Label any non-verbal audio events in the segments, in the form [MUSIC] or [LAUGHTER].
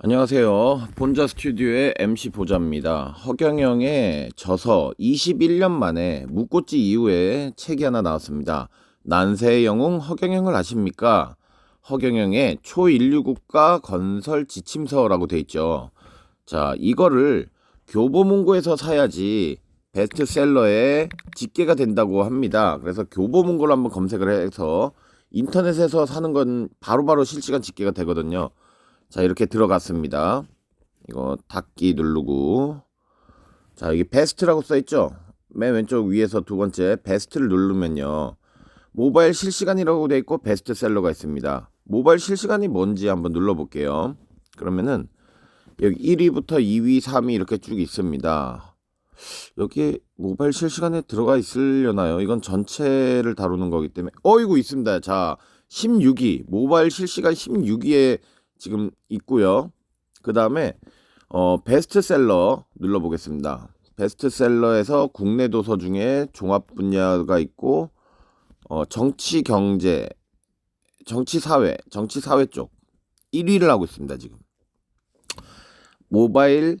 안녕하세요. 본자 스튜디오의 MC 보자입니다. 허경영의 저서 21년 만에 묵꽃지 이후에 책이 하나 나왔습니다. 난세의 영웅 허경영을 아십니까? 허경영의 초인류 국가 건설 지침서라고 돼 있죠. 자, 이거를 교보문고에서 사야지 베스트셀러에 집계가 된다고 합니다. 그래서 교보문고를 한번 검색을 해서 인터넷에서 사는 건 바로바로 실시간 집계가 되거든요. 자, 이렇게 들어갔습니다. 이거 닫기 누르고. 자, 여기 베스트라고 써있죠? 맨 왼쪽 위에서 두 번째 베스트를 누르면요. 모바일 실시간이라고 돼 있고 베스트셀러가 있습니다. 모바일 실시간이 뭔지 한번 눌러 볼게요. 그러면은 여기 1위부터 2위, 3위 이렇게 쭉 있습니다. 여기 모바일 실시간에 들어가 있으려나요? 이건 전체를 다루는 거기 때문에 어이구 있습니다. 자, 16위 모바일 실시간 16위에 지금 있고요. 그 다음에 어, 베스트셀러 눌러보겠습니다. 베스트셀러에서 국내 도서 중에 종합 분야가 있고 어, 정치 경제, 정치 사회, 정치 사회 쪽 1위를 하고 있습니다. 지금 모바일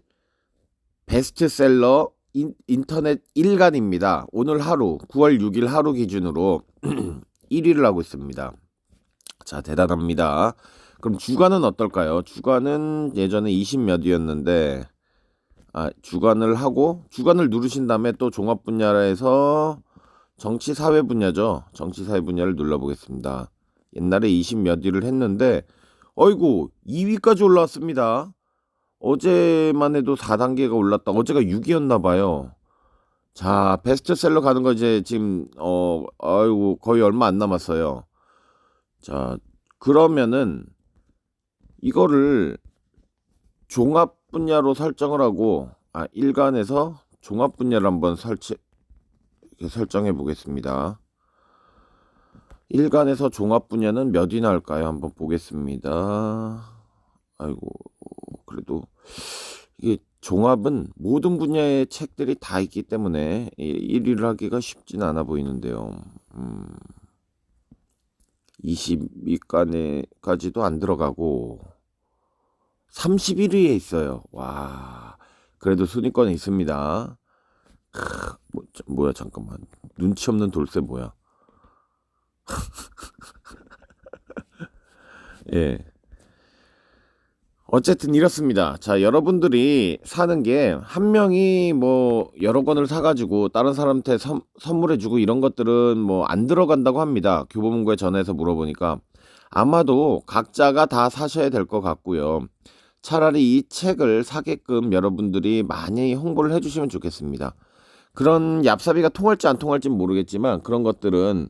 베스트셀러 인, 인터넷 일간입니다. 오늘 하루 9월 6일 하루 기준으로 [CLEARS THROAT] 1위를 하고 있습니다. 자 대단합니다. 그럼 주간은 어떨까요? 주간은 예전에 20 몇이었는데 아, 주간을 하고 주간을 누르신 다음에 또 종합 분야에서 정치 사회 분야죠. 정치 사회 분야를 눌러 보겠습니다. 옛날에 20몇 위를 했는데 어이구 2위까지 올라왔습니다. 어제만 해도 4단계가 올랐다. 어제가 6위였나 봐요. 자, 베스트셀러 가는 거 이제 지금 어 아이고 거의 얼마 안 남았어요. 자, 그러면은 이거를 종합 분야로 설정을 하고 아 일간에서 종합 분야를 한번 설치 설정해 보겠습니다. 일간에서 종합 분야는 몇이나 할까요? 한번 보겠습니다. 아이고 그래도 이게 종합은 모든 분야의 책들이 다 있기 때문에 1위를 하기가 쉽진 않아 보이는데요. 음, 20위까지도 안 들어가고 31위에 있어요. 와, 그래도 순위권에 있습니다. 크, 뭐, 저, 뭐야 잠깐만 눈치 없는 돌쇠 뭐야? [LAUGHS] 예. 어쨌든 이렇습니다. 자, 여러분들이 사는 게 한 명이 뭐 여러 권을 사가지고 다른 사람한테 선, 선물해주고 이런 것들은 뭐 안 들어간다고 합니다. 교보문고에 전해서 물어보니까 아마도 각자가 다 사셔야 될 것 같고요. 차라리 이 책을 사게끔 여러분들이 많이 홍보를 해주시면 좋겠습니다. 그런 얍사비가 통할지 안 통할지 모르겠지만 그런 것들은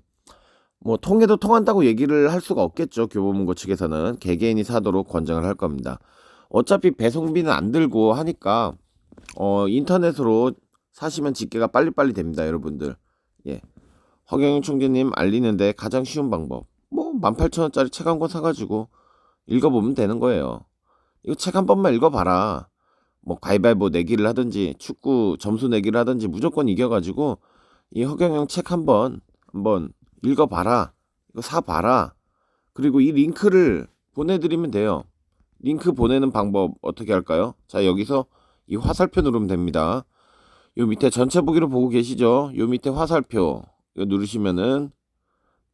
뭐 통해도 통한다고 얘기를 할 수가 없겠죠. 교보문고 측에서는 개개인이 사도록 권장을 할 겁니다. 어차피 배송비는 안 들고 하니까 어 인터넷으로 사시면 집계가 빨리빨리 됩니다, 여러분들. 예. 허경영 총재님 알리는데 가장 쉬운 방법. 뭐 18,000원짜리 책 한 권 사가지고 읽어보면 되는 거예요. 이거 책 한 번만 읽어봐라. 뭐 가위바위보 내기를 하든지 축구 점수 내기를 하든지 무조건 이겨가지고 이 허경영 책 한 번 한번 읽어봐라. 이거 사봐라. 그리고 이 링크를 보내드리면 돼요. 링크 보내는 방법 어떻게 할까요? 자, 여기서 이 화살표 누르면 됩니다. 요 밑에 전체 보기로 보고 계시죠? 요 밑에 화살표 이거 누르시면은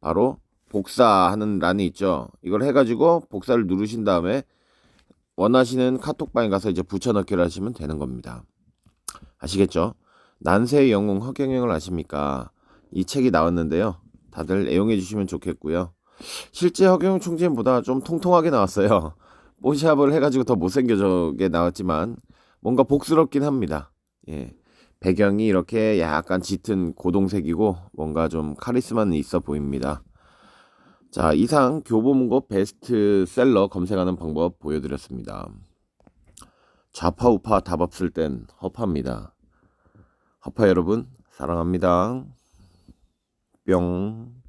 바로 복사하는 란이 있죠. 이걸 해가지고 복사를 누르신 다음에 원하시는 카톡방에 가서 이제 붙여넣기를 하시면 되는 겁니다. 아시겠죠? 난세의 영웅 허경영을 아십니까? 이 책이 나왔는데요. 다들 애용해 주시면 좋겠고요. 실제 허경영 총재보다 좀 통통하게 나왔어요. [LAUGHS] 뽀샵을 해가지고 더 못생겨져게 나왔지만 뭔가 복스럽긴 합니다. 예. 배경이 이렇게 약간 짙은 고동색이고 뭔가 좀 카리스마는 있어 보입니다. 자, 이상 교보문고 베스트셀러 검색하는 방법 보여드렸습니다. 좌파 우파 답 없을 땐 허파입니다. 허파 여러분 사랑합니다. 뿅.